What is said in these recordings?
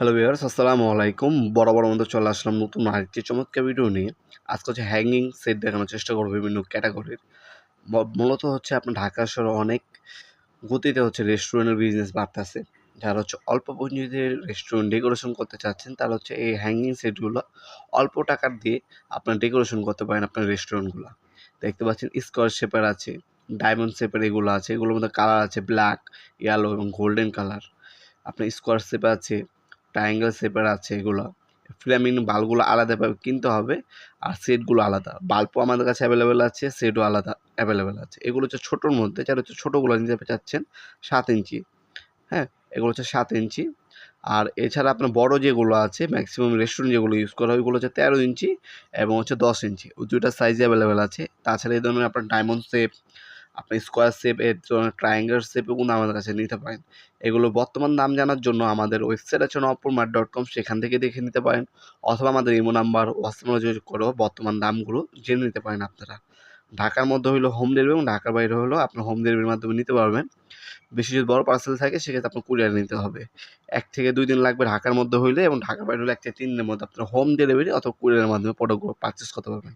Hello viewers আসসালামু আলাইকুম। বড় মতো চলে আসলাম নতুন আরেকটি চমৎকার ভিডিও নিয়ে। আজকে হচ্ছে হ্যাঙ্গিং সেট দেখানোর চেষ্টা করব বিভিন্ন ক্যাটাগরির মূলত হচ্ছে আপনার ঢাকা শহরে অনেক গতিতে হচ্ছে রেস্টুরেন্টের বিজনেস বাড়তেছে। যারা হচ্ছে অল্প পুঁজিতে রেস্টুরেন্ট ডেকোরেশন করতে চাচ্ছেন, তারা হচ্ছে এই হ্যাঙ্গিং সেটগুলো অল্প টাকার দিয়ে আপনার ডেকোরেশন করতে পারেন আপনার রেস্টুরেন্টগুলো দেখতে পাচ্ছেন স্কোয়ার শেপের আছে ডায়মন্ড শেপের এগুলো আছে, এগুলোর মধ্যে কালার আছে ব্ল্যাক ইয়েলো এবং গোল্ডেন কালার আপনার স্কোয়ার শেপে আছে ট্রায়াঙ্গেল শেপের আছে এগুলো। ফ্লেমিং বাল্বগুলো আলাদাভাবে কিনতে হবে, আর সেটগুলো আলাদা। বাল্বও আমাদের কাছে অ্যাভেলেবেল আছে সেটও আলাদা অ্যাভেলেবেল আছে। এগুলো হচ্ছে ছোটোর মধ্যে, যারা হচ্ছে ছোটোগুলো নিতে চাচ্ছেন, সাত ইঞ্চি। হ্যাঁ এগুলো হচ্ছে সাত ইঞ্চি। আর এছাড়া আপনার বড় যেগুলো আছে ম্যাক্সিমাম রেস্টুরেন্ট যেগুলো ইউজ করা হয়, ওইগুলো হচ্ছে তেরো ইঞ্চি এবং হচ্ছে দশ ইঞ্চি। দুইটা সাইজে অ্যাভেলেবেল আছে। তাছাড়া এই ধরনের আপনার ডায়মন্ড শেপ আপনি স্কোয়ার শেপ এর ট্রায়াঙ্গেল শেপও কিন্তু আমাদের কাছে নিতে পারেন। এগুলো বর্তমান দাম জানার জন্য আমাদের ওয়েবসাইট আছে নপুর মার্ট ডট কম সেখান থেকে দেখে নিতে পারেন। অথবা আমাদের ইমো নাম্বার হোয়াটসঅ্যাপ যোগাযোগ করেও বর্তমান দামগুলো জেনে নিতে পারেন আপনারা। ঢাকার মধ্যে হইল হোম ডেলিভারি এবং ঢাকার বাইরে হলো আপনার হোম ডেলিভারির মাধ্যমে নিতে পারবেন। বেশি যদি বড় পার্সেল থাকে, সেক্ষেত্রে আপনার কুরিয়ার নিতে হবে। এক থেকে দুই দিন লাগবে ঢাকার মধ্যে হইলে এবং ঢাকার বাইরে হলে এক থেকে তিন দিনের মধ্যে আপনার হোম ডেলিভারি অথবা কুরিয়ারের মাধ্যমে প্রোডাক্টগুলো পারচেস করতে পারবেন।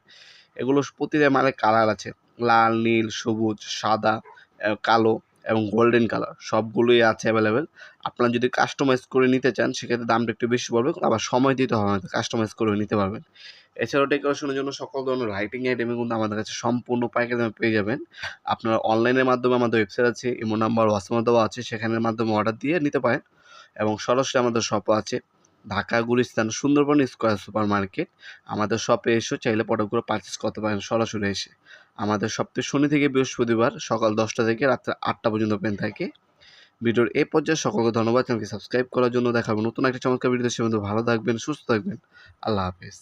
এগুলো প্রতিটা মানে কালার আছে। লাল, নীল, সবুজ, সাদা কালো এবং গোল্ডেন কালার সবগুলোই আছে অ্যাভেলেবেল আপনারা যদি কাস্টমাইজ করে নিতে চান, সেক্ষেত্রে দামটা একটু বেশি পড়বে, আবার সময় দিতে হবে না কাস্টমাইজ করে নিতে পারবেন। এছাড়াও ডেকোরেশনের জন্য সকল ধরনের লাইটিং আইটেমে কিন্তু আমাদের কাছে সম্পূর্ণ পাইকারি দামে পেয়ে যাবেন। আপনারা অনলাইনের মাধ্যমে আমাদের ওয়েবসাইট আছে ইমো নাম্বার হোয়াটসঅ্যাপ দেওয়া আছে, সেখানের মাধ্যমে অর্ডার দিয়ে নিতে পারেন এবং সরাসরি আমাদের শপও আছে Dhaka, Gulistan, Sundarban square super market আমাদের শপে এসেও চাইলে প্রোডাক্টগুলো পারচেস করতে পারেন সরাসরি এসে। আমাদের সপ্তাহে শনি থেকে বৃহস্পতিবার সকাল দশটা থেকে রাত্রে আটটা পর্যন্ত পেন থাকে। ভিডিওর এই পর্যায়ে সকলকে ধন্যবাদ। চ্যানেলকে সাবস্ক্রাইব করার জন্য দেখাবো নতুন একটা চমৎকার ভিডিও সে ভালো থাকবেন, সুস্থ থাকবেন। আল্লাহ হাফেজ।